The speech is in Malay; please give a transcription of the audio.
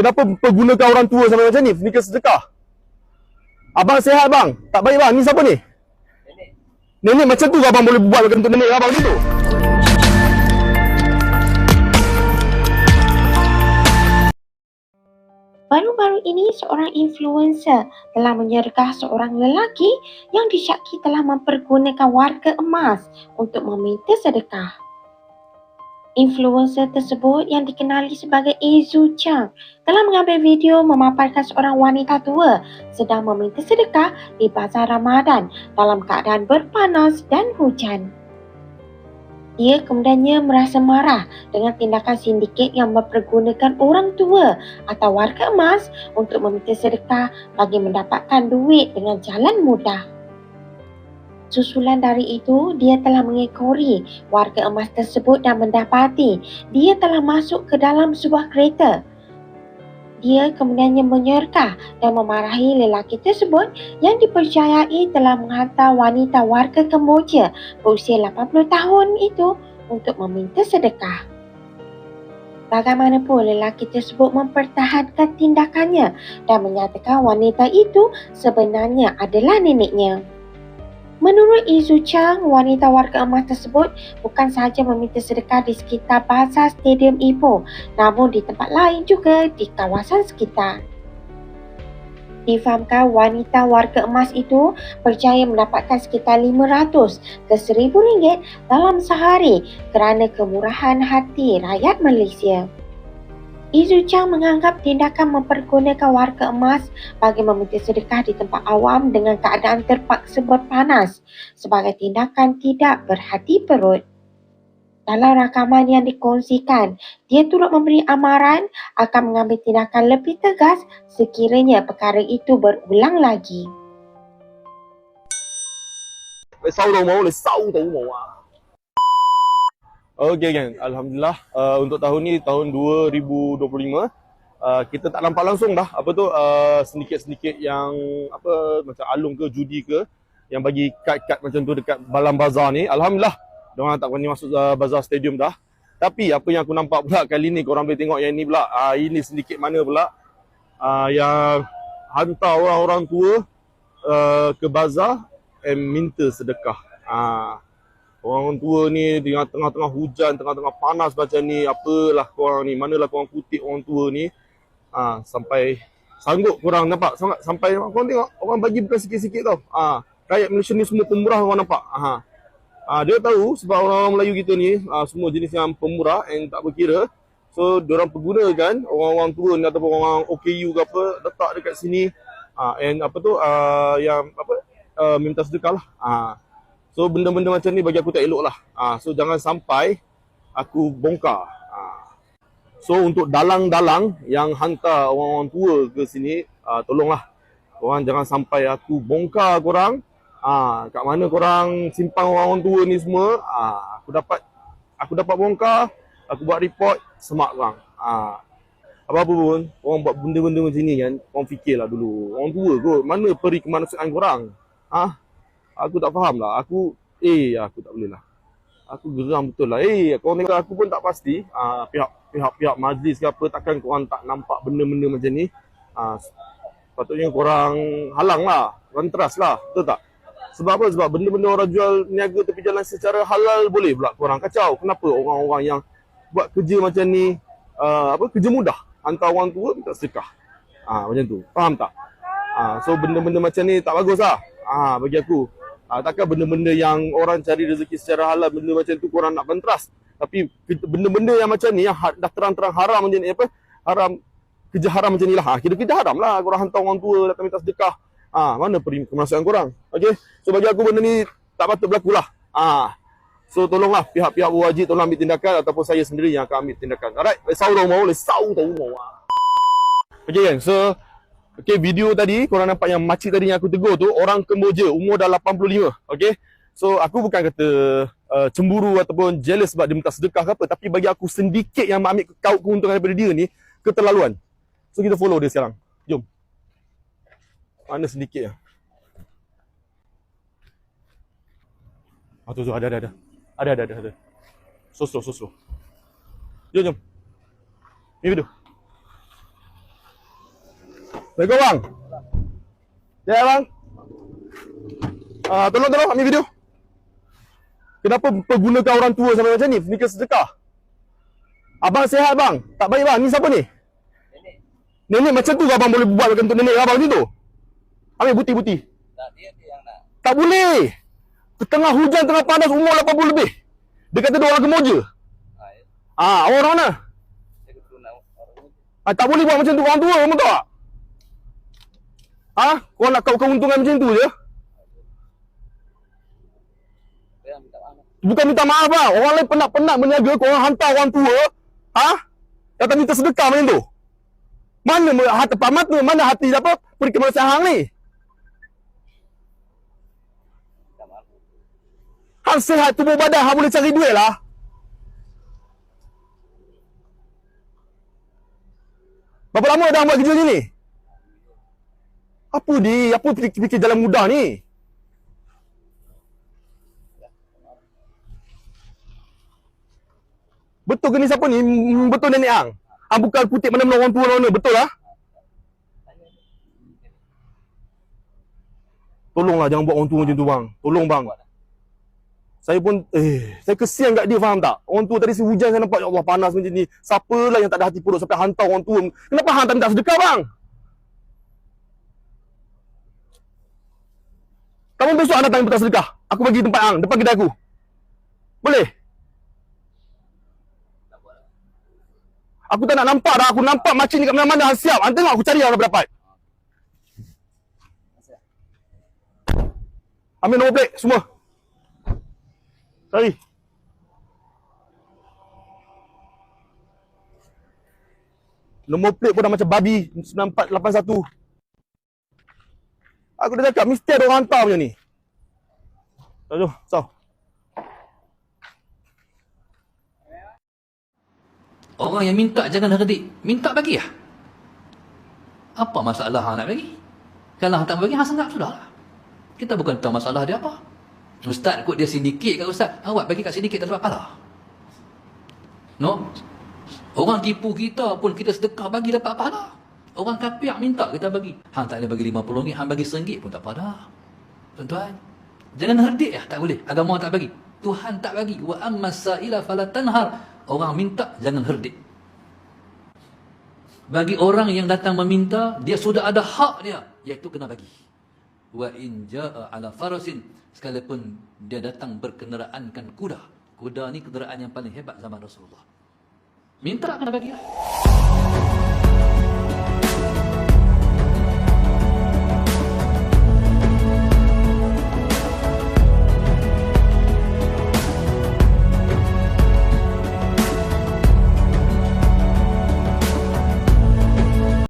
Kenapa pergunakan orang tua sampai macam ni? Nikah sedekah. Abang sihat bang? Tak baik bang. Ni siapa ni? Nenek. Nenek macam tu abang boleh buat untuk nenek abang macam tu? Baru-baru ini seorang influencer telah menyergah seorang lelaki yang disyaki telah mempergunakan warga emas untuk meminta sedekah. Influencer tersebut yang dikenali sebagai Izu Chang telah mengambil video memaparkan seorang wanita tua sedang meminta sedekah di bazar Ramadan dalam keadaan berpanas dan hujan. Ia kemudiannya merasa marah dengan tindakan sindiket yang mempergunakan orang tua atau warga emas untuk meminta sedekah bagi mendapatkan duit dengan jalan mudah. Susulan dari itu, dia telah mengekori warga emas tersebut dan mendapati dia telah masuk ke dalam sebuah kereta. Dia kemudiannya menyerkah dan memarahi lelaki tersebut yang dipercayai telah menghantar wanita warga Kemboja berusia 80 tahun itu untuk meminta sedekah. Bagaimanapun lelaki tersebut mempertahankan tindakannya dan menyatakan wanita itu sebenarnya adalah neneknya. Menurut Izu Chang, wanita warga emas tersebut bukan sahaja meminta sedekah di sekitar bazar Stadium Ipoh, namun di tempat lain juga di kawasan sekitar. Difahamkan wanita warga emas itu percaya mendapatkan sekitar 500 ke 1000 ringgit dalam sehari kerana kemurahan hati rakyat Malaysia. Izu Chang menganggap tindakan mempergunakan warga emas bagi meminta sedekah di tempat awam dengan keadaan terpaksa berpanas sebagai tindakan tidak berhati perut. Dalam rakaman yang dikongsikan, dia turut memberi amaran akan mengambil tindakan lebih tegas sekiranya perkara itu berulang lagi. 你收到冇？你收到冇啊 ？Okey kan, Alhamdulillah uh, untuk tahun ni tahun 2025 uh, kita tak nampak langsung dah apa tu uh, sedikit-sedikit yang apa macam alung ke judi ke yang bagi kad-kad macam tu dekat Balam Bazar ni. Alhamdulillah Diorang tak berani masuk uh, Bazar Stadium dah. Tapi apa yang aku nampak pula kali ni korang boleh tengok yang ni pula. Uh, ini sedikit mana pula uh, yang hantar orang-orang tua uh, ke bazar and minta sedekah. Uh, orang tua ni dengan tengah-tengah hujan, tengah-tengah panas macam ni, apalah korang ni, manalah korang kutip orang tua ni. Uh, sampai sanggup korang nampak sangat sampai korang tengok orang bagi bukan sikit-sikit tau. Uh, rakyat Malaysia ni semua pemurah korang nampak. Uh, Uh, dia tahu sebab orang-orang Melayu kita ni uh, semua jenis yang pemurah yang tak berkira. So, diorang pergunakan orang-orang tua ni ataupun orang OKU ke apa letak dekat sini uh, and apa tu uh, yang apa uh, minta sedekah lah. Uh, so, benda-benda macam ni bagi aku tak elok lah. Uh, so, jangan sampai aku bongkar. Uh, so, untuk dalang-dalang yang hantar orang-orang tua ke sini, uh, tolonglah. Korang jangan sampai aku bongkar korang Ah, kat mana korang simpan orang-orang tua ni semua? Ah, aku dapat aku dapat bongkar, aku buat report, semak korang. Ah, apa-apa pun, orang buat benda-benda macam ni kan, korang fikirlah dulu. Orang tua kot, mana peri kemanusiaan korang? Ah, aku tak faham lah. Aku, eh, aku tak boleh lah. Aku geram betul lah. Eh, korang tengok aku pun tak pasti. Ah, pihak pihak pihak majlis ke apa, takkan korang tak nampak benda-benda macam ni. Ah, patutnya korang halang lah. Korang lah. Betul tak? Sebab apa? Sebab benda-benda orang jual niaga tepi jalan secara halal boleh pula korang kacau. Kenapa orang-orang yang buat kerja macam ni, uh, apa kerja mudah, hantar orang tua minta sedekah. Ah ha, macam tu. Faham tak? Ha, so benda-benda macam ni tak bagus lah. Ah ha, bagi aku. Ha, takkan benda-benda yang orang cari rezeki secara halal, benda macam tu korang nak bentras. Tapi benda-benda yang macam ni, yang dah terang-terang haram macam ni, apa? Haram, kerja haram macam ni lah. Ha, kira kerja haram lah. Korang hantar orang tua datang minta sedekah. Ah, ha, mana kemanusiaan korang? Okey. So bagi aku benda ni tak patut berlaku lah. Ah. Ha. So tolonglah pihak-pihak berwajib tolong ambil tindakan ataupun saya sendiri yang akan ambil tindakan. Alright. Lesau tau mau, lesau tau mau. Okey kan. So okey video tadi korang nampak yang makcik tadi yang aku tegur tu orang Kemboja umur dah 85. Okey. So aku bukan kata uh, cemburu ataupun jealous sebab dia minta sedekah ke apa tapi bagi aku sedikit yang ambil keuntungan daripada dia ni keterlaluan. So kita follow dia sekarang. Jom. Mana sedikit ya. Ah tu tu ada ada ada. Ada ada ada ada. So so. Jom jom. Ni video. Assalamualaikum bang. Ya bang. Ah, tolong tolong ambil video. Kenapa pergunakan orang tua sampai macam ni? Nikah sedekah. Abang sihat bang. Tak baik bang. Ni siapa ni? Nenek. Nenek macam tu ke abang boleh buat untuk nenek abang macam tu? Ambil buti-buti. Tak dia dia yang nak. Tak boleh. Tengah hujan, tengah panas, umur 80 lebih. Dia kata dia orang kemoja. Ha, ya. Ah, awak orang mana? Orang ni. Ah, tak boleh buat macam tu orang tua, kamu tahu tak? Ah, kau nak kau keuntungan macam tu je? Bukan minta maaf lah. Orang lain penat-penat berniaga, kau hantar orang tua. Ah, datang minta sedekah macam tu. Mana hati pak mata, mana hati apa? Kemanusiaan hang ni. Hang sihat tubuh badan, hang boleh cari duit lah. Berapa lama dah buat kerja ni? Apa di? Apa fikir-fikir jalan mudah ni? Betul ke ni siapa ni? Hmm, Betul nenek hang? Hang bukan kutip mana-mana orang tua mana, betul lah? Tolonglah jangan buat orang tua macam tu bang. Tolong bang. Saya pun eh saya kesian kat dia faham tak? Orang tua tadi si hujan saya nampak ya Allah panas macam ni. Siapalah yang tak ada hati puruk sampai hantar orang tua. Kenapa hang tak minta sedekah bang? Kamu besok anda datang minta sedekah. Aku bagi tempat hang depan kedai aku. Boleh? Aku tak nak nampak dah. Aku nampak macam ni kat mana-mana siap. Hang tengok aku cari hang dapat. Ambil nombor plate semua. Cari. Nombor plate pun dah macam babi 9481. Aku dah cakap mesti ada orang hantar macam ni. Aduh, so. Orang yang minta jangan herdik. Minta bagi lah. Apa masalah hang nak bagi? Kalau hang tak bagi, hang senggap sudah lah. Kita bukan tahu masalah dia apa. Ustaz kot dia sindiket kat Ustaz. Awak bagi kat sindiket tak dapat pahala. No? Orang tipu kita pun kita sedekah bagi dapat pahala. Orang kafir minta kita bagi. Hang tak boleh bagi RM50, hang bagi RM1 pun tak pahala. Tuan-tuan, jangan herdik ya, tak boleh. Agama tak bagi. Tuhan tak bagi. Wa amma sa'ila fala tanhar. Orang minta jangan herdik. Bagi orang yang datang meminta, dia sudah ada hak dia, iaitu kena bagi. Wa in jaa ala farasin, sekalipun dia datang berkenderaankan kuda. Kuda ni kenderaan yang paling hebat zaman Rasulullah. Minta kena bagi. lah.